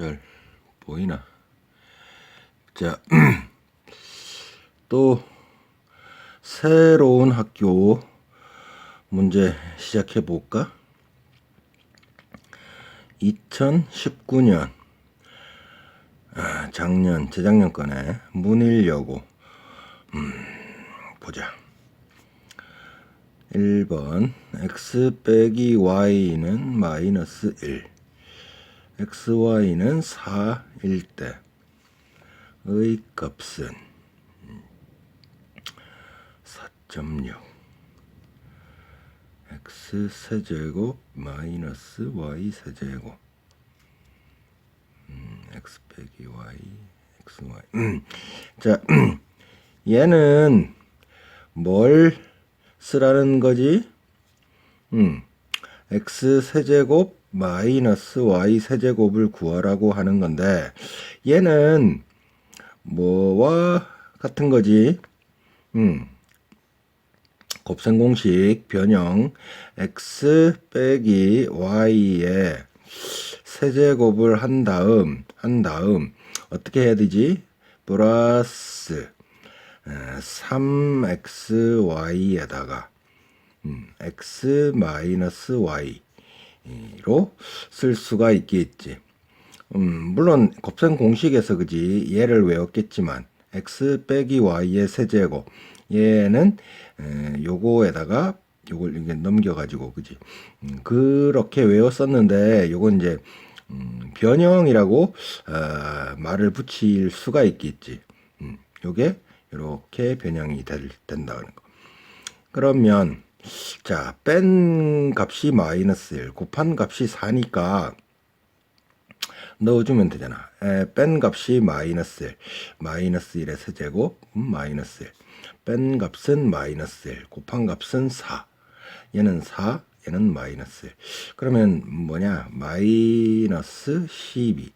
잘 보이나? 자, 또 새로운 학교 문제 시작해 볼까? 2019년 아, 작년 재작년 거네 문일여고 음, 보자 1번 x 빼기 y는 마이너스 1 xy는 4일 때의 값은 4.6 x 세제곱 마이너스 y 세제곱. 음, x 빼기 y xy 음, 자 얘는 뭘 쓰라는 거지? 음, x 세제곱 마이너스 y 세제곱을 구하라고 하는 건데 얘는 뭐와 같은 거지? 음, 곱셈 공식 변형 x 빼기 y의 세제곱을 한 다음 한 다음 어떻게 해야 되지? 플러스 3xy에다가 음, x 마이너스 y 로쓸 수가 있겠지. 음, 물론 곱셈 공식에서 그지 얘를 외웠겠지만 x 빼기 y의 세제곱 얘는 에, 요거에다가 요걸 이게 넘겨가지고 그지 음, 그렇게 외웠었는데 요건 이제 음, 변형이라고 어, 말을 붙일 수가 있겠지. 음, 요게 이렇게 변형이 될, 된다는 거. 그러면 자, 뺀 값이 마이너스 1, 곱한 값이 4니까 넣어주면 되잖아. 에, 뺀 값이 마이너스 1, 마이너스 1의 세제곱, 음, 마이너스 1. 뺀 값은 마이너스 1, 곱한 값은 4. 얘는 4, 얘는 마이너스 1. 그러면 뭐냐? 마이너스 12.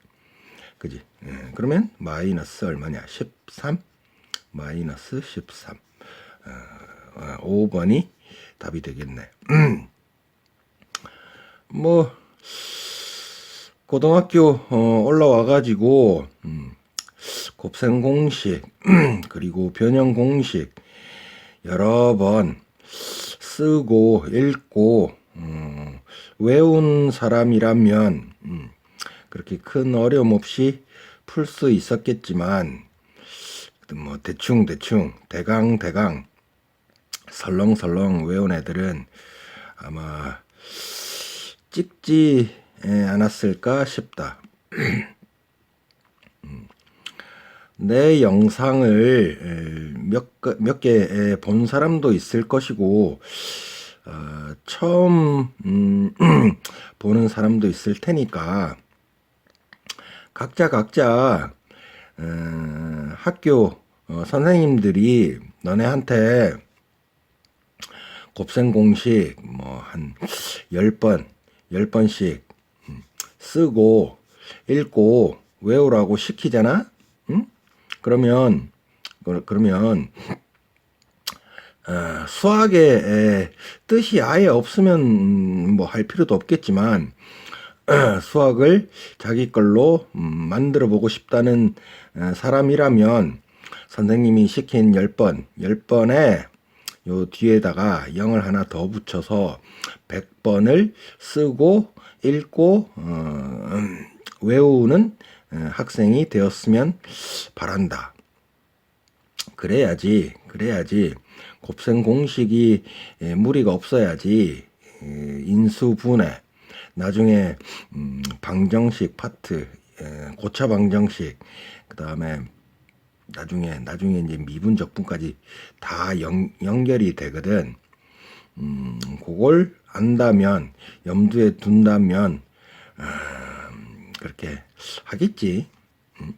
그지? 예, 그러면 마이너스 얼마냐? 13. 마이너스 13. 어, 5번이 답이 되겠네. 뭐 고등학교 어, 올라와 가지고 음, 곱셈 공식 그리고 변형 공식 여러 번 쓰고 읽고 음, 외운 사람이라면 음, 그렇게 큰 어려움 없이 풀 수 있었겠지만 뭐 대충 대충 대강 대강 설렁설렁 외운 애들은 아마 찍지 않았을까 싶다. 음. 내 영상을 몇개 본 사람도 있을 것이고 어, 처음 음, 보는 사람도 있을 테니까 각자 각자 어, 학교 어, 선생님들이 너네한테 곱셈 공식 뭐 한 10번, 10번씩 음, 쓰고 읽고 외우라고 시키잖아. 응? 그러면 그러면 어, 수학의 뜻이 아예 없으면 뭐 할 필요도 없겠지만 수학을 자기 걸로 음, 만들어 보고 싶다는 어, 사람이라면 선생님이 시킨 10번, 10번에 요 뒤에다가 0을 하나 더 붙여서 100번을 쓰고 읽고 어, 음, 외우는 어, 학생이 되었으면 바란다. 그래야지, 그래야지 곱셈 공식이 에, 무리가 없어야지 에, 인수분해 나중에 음, 방정식 파트 에, 고차 방정식 그 다음에 나중에 나중에 이제 미분 적분까지 다 연, 연결이 되거든. 음, 그걸 안다면 염두에 둔다면 음, 그렇게 하겠지. 음,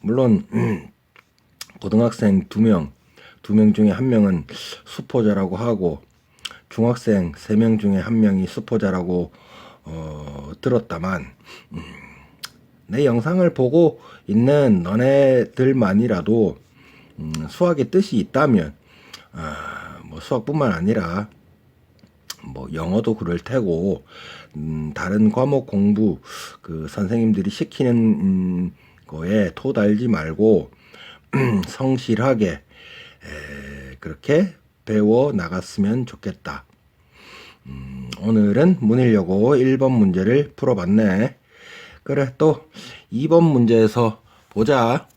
물론 음, 고등학생 두 명, 두 명 중에 한 명은 수포자라고 하고 중학생 세 명 중에 한 명이 수포자라고 어, 들었다만 음, 내 영상을 보고 있는 너네들만이라도 음, 수학의 뜻이 있다면 아, 뭐 수학뿐만 아니라 뭐 영어도 그럴 테고 음, 다른 과목 공부 그 선생님들이 시키는 음, 거에 토 달지 말고 성실하게 에, 그렇게 배워 나갔으면 좋겠다. 음, 오늘은 문일여고 1번 문제를 풀어봤네. 그래 또 2번 문제에서 보자.